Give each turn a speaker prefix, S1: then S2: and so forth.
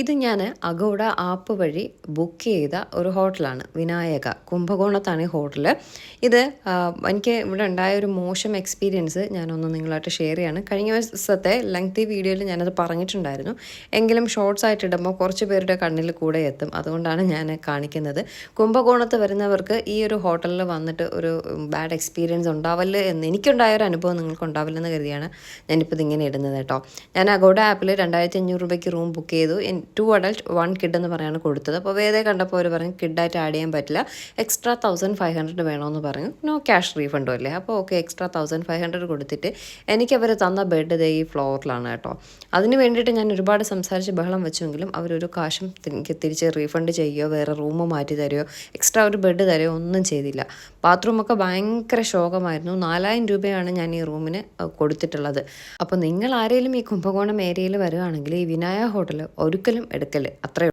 S1: ഇത് ഞാൻ അഗോഡ ആപ്പ് വഴി ബുക്ക് ചെയ്ത ഒരു ഹോട്ടലാണ് വിനായക. കുംഭകോണത്താണ് ഈ ഹോട്ടൽ ഇത് എനിക്ക് ഇവിടെ ഉണ്ടായ ഒരു മോശം എക്സ്പീരിയൻസ് ഞാനൊന്ന് നിങ്ങളായിട്ട് ഷെയർ ചെയ്യാണ്. കഴിഞ്ഞ ദിവസത്തെ ലെങ്തി വീഡിയോയിൽ ഞാനത് പറഞ്ഞിട്ടുണ്ടായിരുന്നു. എങ്കിലും ഷോർട്സ് ആയിട്ട് ഇടുമ്പോൾ കുറച്ച് പേരുടെ കണ്ണിൽ കൂടെ എത്തും. അതുകൊണ്ടാണ് ഞാൻ കാണിക്കുന്നത്. കുംഭകോണത്ത് വരുന്നവർക്ക് ഈ ഒരു ഹോട്ടലിൽ വന്നിട്ട് ഒരു ബാഡ് എക്സ്പീരിയൻസ് ഉണ്ടാവല്ലേ എന്ന് എനിക്കുണ്ടായ ഒരു അനുഭവം നിങ്ങൾക്ക് ഉണ്ടാവില്ലെന്ന് കരുതിയാണ് ഞാനിപ്പോൾ ഇതിങ്ങനെ ഇടുന്നത് കേട്ടോ. ഞാൻ അഗോഡ ആപ്പിൽ രണ്ടായിരത്തി അഞ്ഞൂറ് രൂപയ്ക്ക് റൂം ബുക്ക് ചെയ്തു. ടു അഡൽട്ട് വൺ കിഡ് എന്ന് പറയാണ് കൊടുത്തത്. അപ്പോൾ വേറെ കണ്ടപ്പോൾ അവർ പറഞ്ഞു കിഡായിട്ട് ആഡ് ചെയ്യാൻ പറ്റില്ല. എക്സ്ട്രാ തൗസൻഡ് ഫൈവ് ഹൺഡ്രഡ് വേണമെന്ന് പറഞ്ഞു. നോ ക്യാഷ് റീഫണ്ടും അല്ലേ അപ്പോൾ okay extra thousand five hundred കൊടുത്തിട്ട് എനിക്ക് അവർ തന്ന ബെഡ് ഈ ഫ്ലോറിലാണ് കേട്ടോ. അതിന് വേണ്ടിയിട്ട് ഞാൻ ഒരുപാട് സംസാരിച്ച് ബഹളം വെച്ചെങ്കിലും അവരൊരു കാശും എനിക്ക് തിരിച്ച് റീഫണ്ട് ചെയ്യുകയോ വേറെ റൂം മാറ്റി തരുമോ എക്സ്ട്രാ ഒരു ബെഡ് തരുമോ ഒന്നും ചെയ്തില്ല. ബാത്റൂമൊക്കെ ഭയങ്കര ശോകമായിരുന്നു. നാലായിരം രൂപയാണ് ഞാൻ ഈ റൂമിന് കൊടുത്തിട്ടുള്ളത്. അപ്പോൾ നിങ്ങൾ ആരെങ്കിലും ഈ കുംഭകോണം ഏരിയയിൽ വരുവാണെങ്കിൽ ഈ വിനായ ഹോട്ടൽ ഒരിക്കലും എടുക്കൽ അത്രേ